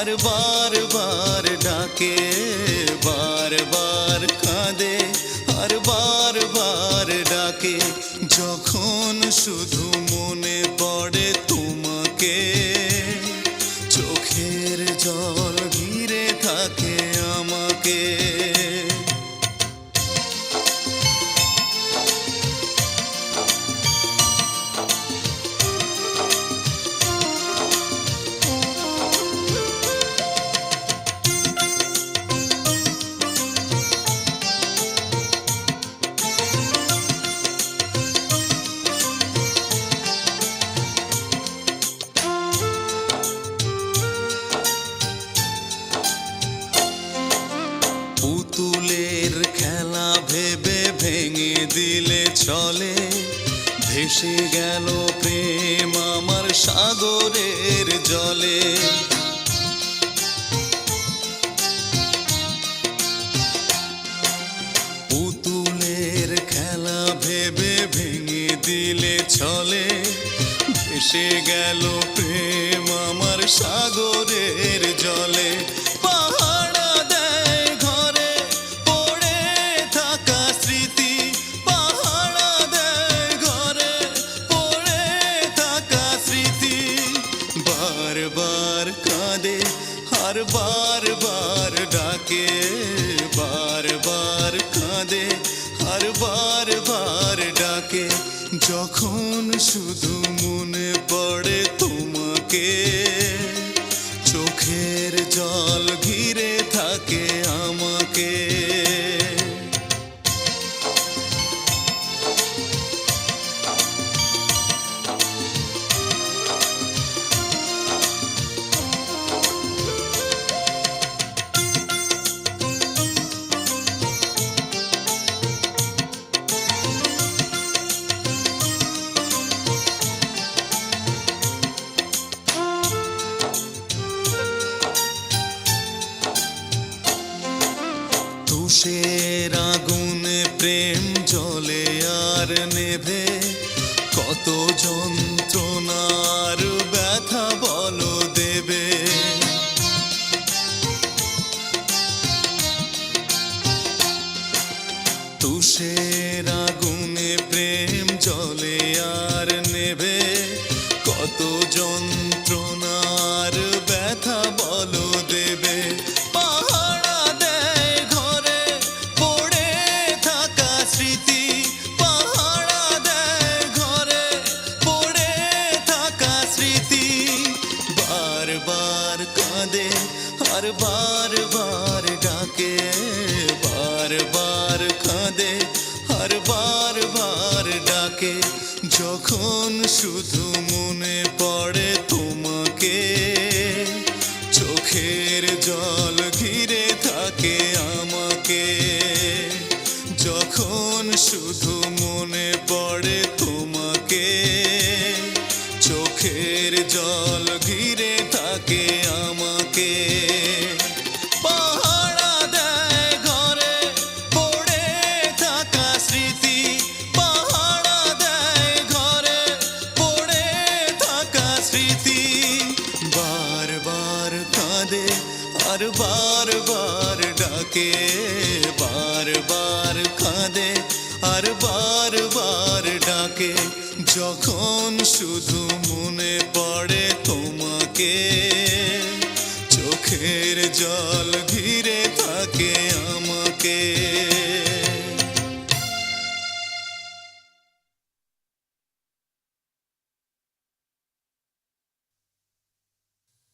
আর বারবার ডাকে বারবার কাঁদে আর বারবার ডাকে যখন শুধু মনে পড়ে তোমাকে চোখের জল ঘিরে থাকে আমাকে পুতুলের খেলা ভেবে ভেঙে দিলে চলে। ভেসে গেল প্রেম আমার সাগরের জলে। পুতুলের খেলা ভেবে ভেঙে দিলে চলে। ভেসে গেল প্রেম আমার সাগরের জলে। আর বারবার ডাকে বারবার কাঁদে আর বার ডাকে যখন শুধু প্রেম জলে আর নেভে, কত যন্ত্রণার ব্যথা বলো দেবে। তুষের আগুনে প্রেম জলে আর নেবে কত যন্ত্রণার আর বারবার ডাকে বারবার কাঁদে আর বারবার ডাকে যখন শুধু মনে পড়ে তোমাকে চোখের জল ঘিরে থাকে আমাকে যখন শুধু কাঁদে, আর বার ডাকে, বারবার কাঁদে, আর বারবার ডাকে, যখন শুধু মনে পড়ে তোমাকে, চোখের জল ঘিরে থাকে আমাকে